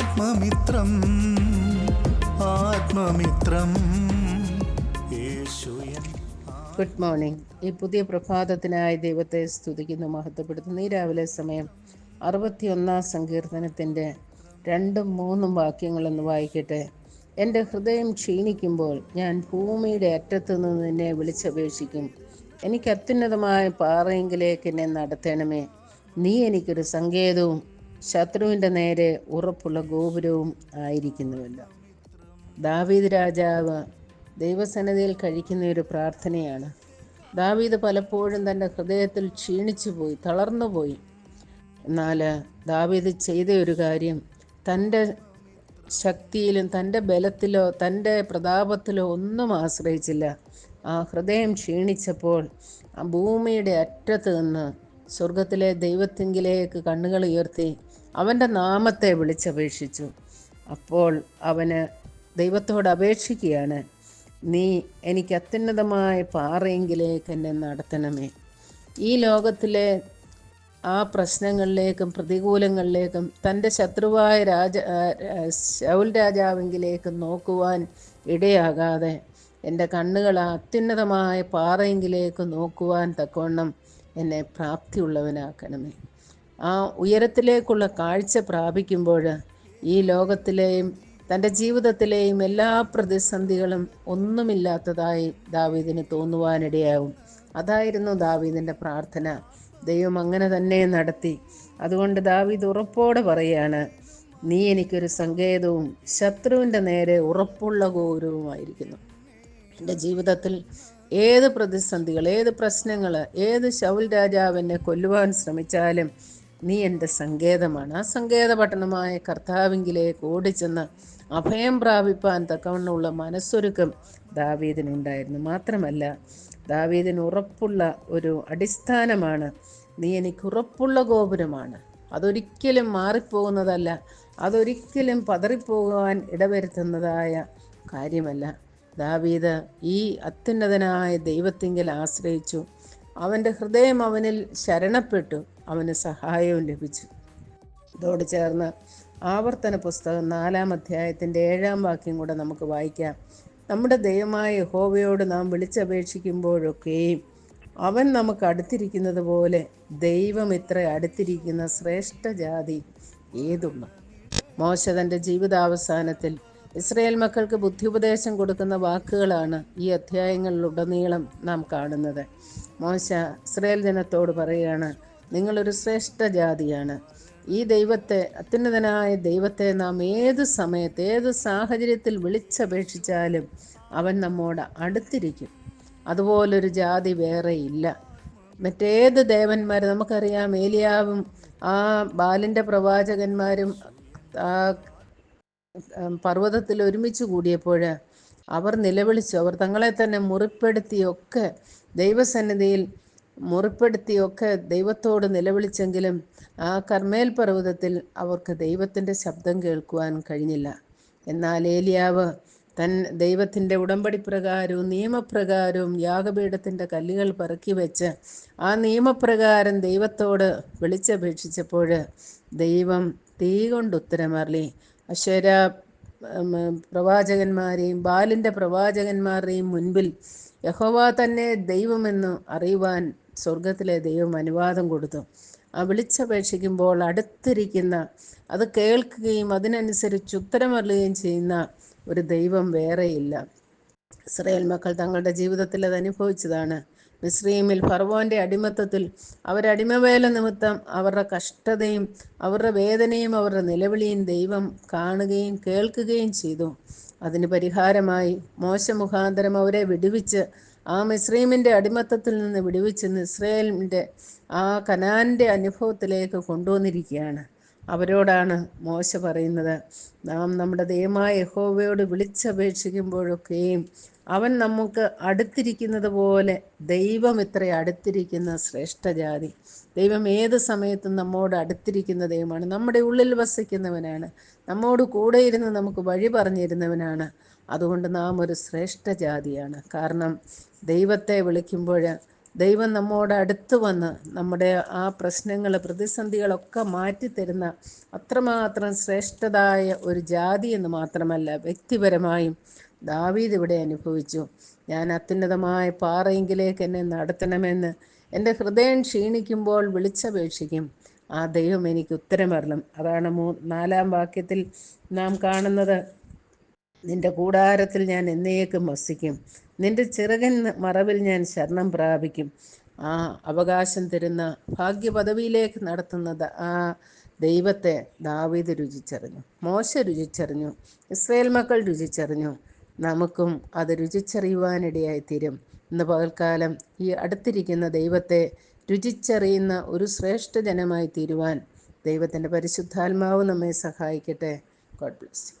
ആത്മമിത്രം ആത്മമിത്രം. Good morning ഈ പുതിയ പ്രഭാതത്തിനായി ദൈവത്തെ സ്തുതിക്കുന്നു മഹത്വപ്പെടുത്തുന്നു. ഈ രാവിലെ സമയം അറുപത്തിയൊന്നാം സങ്കീർത്തനത്തിന്റെ രണ്ടും മൂന്നും വാക്യങ്ങളൊന്ന് വായിക്കട്ടെ. എന്റെ ഹൃദയം ക്ഷീണിക്കുമ്പോൾ ഞാൻ ഭൂമിയുടെ അറ്റത്തു നിന്ന് നിന്നെ വിളിച്ചപേക്ഷിക്കും. എനിക്ക് അത്യുന്നതമായ പാറയെങ്കിലേക്ക് എന്നെ നടത്തണമേ. നീ എനിക്കൊരു സങ്കേതവും ശത്രുവിന്റെ നേരെ ഉറപ്പുള്ള ഗോപുരവും ആയിരിക്കുന്നുവല്ലോ. ദാവീദ് രാജാവ് ദൈവസന്നിധിയിൽ കഴിക്കുന്ന ഒരു പ്രാർത്ഥനയാണ്. ദാവീദ് പലപ്പോഴും തന്റെ ഹൃദയത്തിൽ ക്ഷീണിച്ചു പോയി തളർന്നു പോയി എന്നാൽ ദാവീദ് ചെയ്ത ഒരു കാര്യം തന്റെ ശക്തിയിലും തന്റെ ബലത്തിലോ തന്റെ പ്രതാപത്തിലോ ഒന്നും ആശ്രയിച്ചില്ല. ആ ഹൃദയം ക്ഷീണിച്ചപ്പോൾ ആ ഭൂമിയുടെ അറ്റത്ത് നിന്ന് സ്വർഗത്തിലെ ദൈവത്തിങ്കിലേക്ക് കണ്ണുകൾ ഉയർത്തി അവന്റെ നാമത്തെ വിളിച്ചപേക്ഷിച്ചു. അപ്പോൾ അവന് ദൈവത്തോട് അപേക്ഷിക്കുകയാണ് നീ എനിക്ക് അത്യുന്നതമായ പാറയെങ്കിലേക്ക് എന്നെ നടത്തണമേ. ഈ ലോകത്തിലെ ആ പ്രശ്നങ്ങളിലേക്കും പ്രതികൂലങ്ങളിലേക്കും തന്റെ ശത്രുവായ രാജ ശൗൽ രാജാവെങ്കിലേക്കും നോക്കുവാൻ ഇടയാകാതെ എന്റെ കണ്ണുകൾ അത്യുന്നതമായ പാറയെങ്കിലേക്ക് നോക്കുവാൻ തക്കവണ്ണം എന്നെ പ്രാപ്തിയുള്ളവനാക്കണമേ. ആ ഉയരത്തിലേക്കുള്ള കാഴ്ച പ്രാപിക്കുമ്പോൾ ഈ ലോകത്തിലെയും തന്റെ ജീവിതത്തിലെയും എല്ലാ പ്രതിസന്ധികളും ഒന്നുമില്ലാത്തതായി ദാവീദിന് തോന്നുവാനിടയാവും. അതായിരുന്നു ദാവീദിന്റെ പ്രാർത്ഥന. ദൈവം അങ്ങനെ തന്നെ നടത്തി. അതുകൊണ്ട് ദാവീദ് ഉറപ്പോടെ പറയാണ് നീ എനിക്കൊരു സങ്കേതവും ശത്രുവിന്റെ നേരെ ഉറപ്പുള്ള ഗൗരവമായിരിക്കുന്നു എന്റെ ജീവിതത്തിൽ ഏത് പ്രതിസന്ധികൾ ഏത് പ്രശ്നങ്ങൾ ഏത് ശൗൽ രാജാവ് എന്നെ കൊല്ലുവാൻ ശ്രമിച്ചാലും നീ എന്റെ സങ്കേതമാണ്. ആ സങ്കേത പട്ടണമായ കർത്താവിങ്കിലേക്ക് ഓടിച്ചെന്ന് അഭയം പ്രാപിപ്പാൻ തക്കവണ്ണമുള്ള മനസ്സൊരുക്കം ദാവീദിനുണ്ടായിരുന്നു മാത്രമല്ല ദാവീദിന് ഉറപ്പുള്ള ഒരു അടിസ്ഥാനമാണ് നീ എനിക്ക് ഉറപ്പുള്ള ഗോപുരമാണ്. അതൊരിക്കലും മാറിപ്പോകുന്നതല്ല അതൊരിക്കലും പതറിപ്പോകുവാൻ ഇടവരുത്തുന്നതായ കാര്യമല്ല. ദാവീദ് ഈ അത്യുന്നതനായ ദൈവത്തിങ്കിൽ ആശ്രയിച്ചു. അവന്റെ ഹൃദയം അവനിൽ ശരണപ്പെട്ടു. അവന് സഹായവും ലഭിച്ചു. ഇതോട് ചേർന്ന് ആവർത്തന പുസ്തകം നാലാം അധ്യായത്തിന്റെ ഏഴാം വാക്യം കൂടെ നമുക്ക് വായിക്കാം. നമ്മുടെ ദൈവമായ യഹോവയോട് നാം വിളിച്ചപേക്ഷിക്കുമ്പോഴൊക്കെയും അവൻ നമുക്ക് അടുത്തിരിക്കുന്നത് പോലെ ദൈവം ഇത്ര അടുത്തിരിക്കുന്ന ശ്രേഷ്ഠ ജാതി ഏതുള്ളു മോശ തന്റെ ജീവിതാവസാനത്തിൽ ഇസ്രയേൽ മക്കൾക്ക് ബുദ്ധിയുപദേശം കൊടുക്കുന്ന വാക്കുകളാണ് ഈ അധ്യായങ്ങളിലുടനീളം നാം കാണുന്നത്. മോശ ഇസ്രയേൽ ജനത്തോട് പറയുകയാണ് നിങ്ങളൊരു ശ്രേഷ്ഠ ജാതിയാണ്. ഈ ദൈവത്തെ അത്യുന്നതനായ ദൈവത്തെ നാം ഏത് സമയത്ത് ഏത് സാഹചര്യത്തിൽ വിളിച്ചപേക്ഷിച്ചാലും അവൻ നമ്മോട് അടുത്തിരിക്കും. അതുപോലൊരു ജാതി വേറെയില്ല മറ്റേത് ദേവന്മാർ നമുക്കറിയാം ഏലിയാവും ആ ബാലിന്റെ പ്രവാചകന്മാരും പർവതത്തിൽ ഒരുമിച്ച് കൂടിയപ്പോൾ അവർ നിലവിളിച്ചു. അവർ തങ്ങളെ തന്നെ മുറിപ്പെടുത്തിയൊക്കെ ദൈവസന്നിധിയിൽ മുറിപ്പെടുത്തിയൊക്കെ ദൈവത്തോട് നിലവിളിച്ചെങ്കിലും ആ കർമ്മേൽ പർവതത്തിൽ അവർക്ക് ദൈവത്തിന്റെ ശബ്ദം കേൾക്കുവാൻ കഴിഞ്ഞില്ല. എന്നാൽ ഏലിയാവ് തൻ ദൈവത്തിന്റെ ഉടമ്പടി പ്രകാരവും നിയമപ്രകാരവും യാഗപീഠത്തിന്റെ കല്ലുകൾ പറക്കി വെച്ച് ആ നിയമപ്രകാരം ദൈവത്തോട് വിളിച്ചപേക്ഷിച്ചപ്പോൾ ദൈവം തീ കൊണ്ട് അശ്വര പ്രവാചകന്മാരെയും ബാലിന്റെ പ്രവാചകന്മാരുടെയും മുൻപിൽ യഹോവ തന്നെ ദൈവമെന്ന് അറിയുവാൻ സ്വർഗത്തിലെ ദൈവം അനുവാദം കൊടുത്തു. ആ വിളിച്ചപേക്ഷിക്കുമ്പോൾ അടുത്തിരിക്കുന്ന അത് കേൾക്കുകയും അതിനനുസരിച്ച് ഉത്തരമറിയുകയും ചെയ്യുന്ന ഒരു ദൈവം വേറെയില്ല. ഇസ്രയേൽ മക്കൾ തങ്ങളുടെ ജീവിതത്തിൽ അത് അനുഭവിച്ചതാണ്. മിസ്രീമിൽ ഫർവോന്റെ അടിമത്തത്തിൽ അവരടിമവേല നിമിത്തം അവരുടെ കഷ്ടതയും അവരുടെ വേദനയും അവരുടെ നിലവിളിയും ദൈവം കാണുകയും കേൾക്കുകയും ചെയ്തു. അതിന് പരിഹാരമായി മോശ മുഖാന്തരം അവരെ വിടുവിച്ച് ആ മിസ്രീമിന്റെ അടിമത്തത്തിൽ നിന്ന് വിടുവിച്ച് ഇസ്രയേലിന്റെ ആ കനാന്റെ അനുഭവത്തിലേക്ക് കൊണ്ടുവന്നിരിക്കുകയാണ്. അവരോടാണ് മോശ പറയുന്നത്. നാം നമ്മുടെ ദൈവമായ യഹോവയോട് വിളിച്ചപേക്ഷിക്കുമ്പോഴൊക്കെയും അവൻ നമുക്ക് അടുത്തിരിക്കുന്നത് പോലെ ദൈവം ഇത്ര അടുത്തിരിക്കുന്ന ശ്രേഷ്ഠ ജാതി. ദൈവം ഏത് സമയത്തും നമ്മോട് അടുത്തിരിക്കുന്ന ദൈവമാണ്. നമ്മുടെ ഉള്ളിൽ വസിക്കുന്നവനാണ്. നമ്മോട് കൂടെ ഇരുന്ന് നമുക്ക് വഴി പറഞ്ഞിരുന്നവനാണ്. അതുകൊണ്ട് നാം ഒരു ശ്രേഷ്ഠ ജാതിയാണ്. കാരണം ദൈവത്തെ വിളിക്കുമ്പോൾ ദൈവം നമ്മോട് അടുത്ത് വന്ന് നമ്മുടെ ആ പ്രശ്നങ്ങൾ പ്രതിസന്ധികളൊക്കെ മാറ്റിത്തരുന്ന അത്രമാത്രം ശ്രേഷ്ഠതായ ഒരു ജാതി എന്ന് മാത്രമല്ല വ്യക്തിപരമായും ദാവീദ് ഇവിടെ അനുഭവിച്ചു. ഞാൻ അത്യുന്നതമായ പാറയെങ്കിലേക്ക് എന്നെ നടത്തണമെന്ന് എന്റെ ഹൃദയം ക്ഷീണിക്കുമ്പോൾ വിളിച്ചപേക്ഷിക്കും. ആ ദൈവം എനിക്ക് ഉത്തരമരണം അതാണ് മൂ നാലാം വാക്യത്തിൽ നാം കാണുന്നത്. നിന്റെ കൂടാരത്തിൽ ഞാൻ എന്നേക്കും വസിക്കും. നിന്റെ ചിറകൻ മറവിൽ ഞാൻ ശരണം പ്രാപിക്കും. ആ അവകാശം തരുന്ന ഭാഗ്യപദവിയിലേക്ക് നടത്തുന്നത് ആ ദൈവത്തെ ദാവീദ് രുചിച്ചറിഞ്ഞു. മോശ രുചിച്ചറിഞ്ഞു. ഇസ്രയേൽ മക്കൾ രുചിച്ചറിഞ്ഞു. നമുക്കും അത് രുചിച്ചറിയുവാനിടയായി തീരും ഇന്ന് പകൽക്കാലം ഈ അടുത്തിരിക്കുന്ന ദൈവത്തെ രുചിച്ചറിയുന്ന ഒരു ശ്രേഷ്ഠ ജനമായി തീരുവാൻ ദൈവത്തിന്റെ പരിശുദ്ധാത്മാവ് നമ്മെ സഹായിക്കട്ടെ. God bless